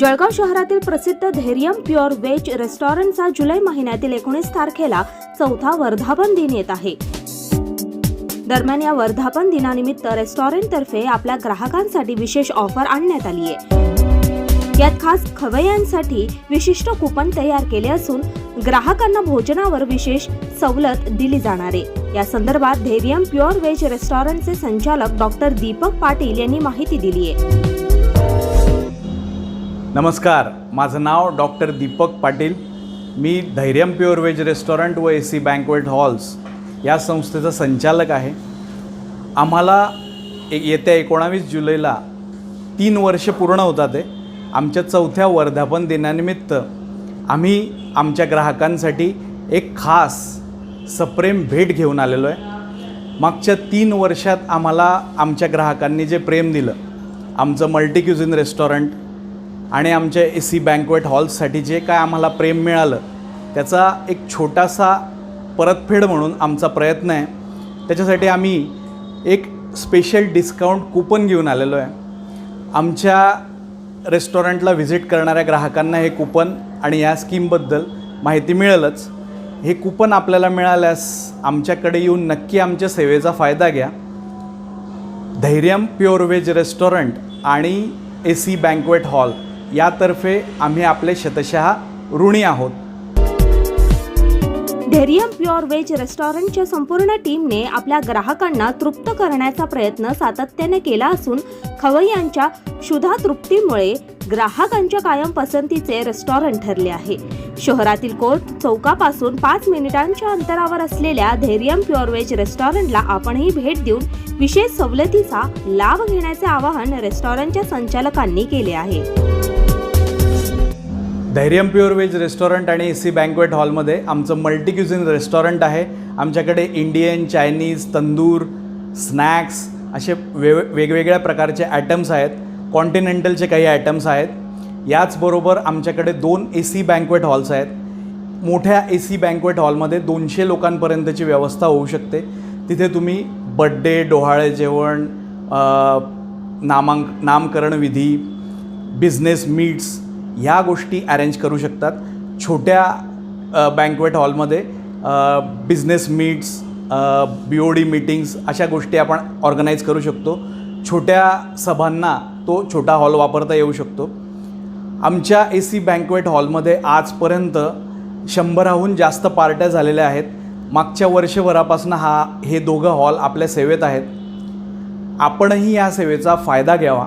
जळगाव शहरातील प्रसिद्ध Dhairyam pure veg रेस्टॉरंटचा जुलै महिन्यातील एकोणीस तारखेला चौथा वर्धापन दिन येत आहे. दरम्यान या वर्धापन दिनानिमित्त रेस्टॉरंटतर्फे आपल्या ग्राहकांसाठी विशेष ऑफर आणण्यात आली आहे. यात खास खवय्यांसाठी विशिष्ट कुपन तयार केले असून ग्राहकांना भोजनावर विशेष सवलत दिली जाणार आहे. या संदर्भात धैर्यम प्युअर वेज रेस्टॉरंटचे संचालक डॉक्टर दीपक पाटील यांनी माहिती दिली आहे. नमस्कार माझं नाव डॉक्टर दीपक पाटील. मी धैर्यम प्युअर वेज रेस्टॉरंट व ए सी बँकवेट हॉल्स या संस्थेचा संचालक आहे. आम्हाला ए येत्या एकोणावीस जुलैला तीन वर्ष पूर्ण होतात आहे. आमच्या चौथ्या वर्धापन दिनानिमित्त आम्ही आमच्या ग्राहकांसाठी एक खास सप्रेम भेट घेऊन आलेलो आहे. मागच्या तीन वर्षात आम्हाला आमच्या ग्राहकांनी जे प्रेम दिलं आमचं मल्टीक्युझिन रेस्टॉरंट आणि आमच्या ए सी बँकवेट हॉल्ससाठी जे काय आम्हाला प्रेम मिळालं त्याचा एक छोटासा परतफेड म्हणून आमचा प्रयत्न आहे. त्याच्यासाठी आम्ही एक स्पेशल डिस्काउंट कुपन घेऊन आलेलो आहे. आमच्या रेस्टॉरंटला व्हिजिट करणाऱ्या ग्राहकांना हे कुपन आणि या स्कीमबद्दल माहिती मिळेलच. हे कुपन आपल्याला मिळाल्यास आमच्याकडे येऊन नक्की आमच्या सेवेचा फायदा घ्या. धैर्यम प्युअर वेज रेस्टॉरंट आणि ए सी बँकवेट हॉल यातर्फे आम्ही आपले शतशः ऋणी आहोत. धैर्यम प्युअर वेज रेस्टॉरंटच्या संपूर्ण टीमने आपल्या ग्राहकांना तृप्त करण्याचा प्रयत्न सातत्याने केला असून खवय्यांच्या क्षुधा तृप्तीमुळे ग्राहकांच्या कायम पसंतीचे रेस्टॉरंट ठरले आहे. शहरातील कोर्ट चौकापासून पाच मिनिटांच्या अंतरावर असलेल्या धैर्यम प्युअर वेज रेस्टॉरंटला आपणही भेट देऊन विशेष सवलतीचा लाभ घेण्याचे आवाहन रेस्टॉरंटच्या संचालकांनी केले आहे. धैर्यम प्युअर वेज रेस्टॉरंट आणि ए सी बँकवेट हॉलमध्ये आमचं मल्टीक्युझिन रेस्टॉरंट आहे. आमच्याकडे इंडियन चायनीज तंदूर स्नॅक्स असे वे वेगवेगळ्या प्रकारचे ॲटम्स आहेत. कॉन्टिनेंटलचे काही ॲटम्स आहेत. याचबरोबर आमच्याकडे दोन ए सी बँकवेट हॉल्स आहेत. मोठ्या ए सी बँकवेट हॉलमध्ये दोनशे लोकांपर्यंतची व्यवस्था होऊ शकते. तिथे तुम्ही बड्डे डोहाळे जेवण नामांक नामकरण विधी बिझनेस मीट्स ह्या गोष्टी अरेंज करू शकतात. छोट्या बँकवेट हॉलमध्ये business meets B O D meetings अशा गोष्टी आपण ऑर्गनाईज करू शकतो. छोट्या सभांना तो छोटा हॉल वापरता येऊ शकतो. आमच्या ए सी बँकवेट हॉलमध्ये आजपर्यंत शंभराहून जास्त पार्ट्या झालेल्या आहेत. मागच्या वर्षभरापासून हा हे दोघं हॉल आपल्या सेवेत आहेत. आपणही या सेवेचा फायदा घ्यावा.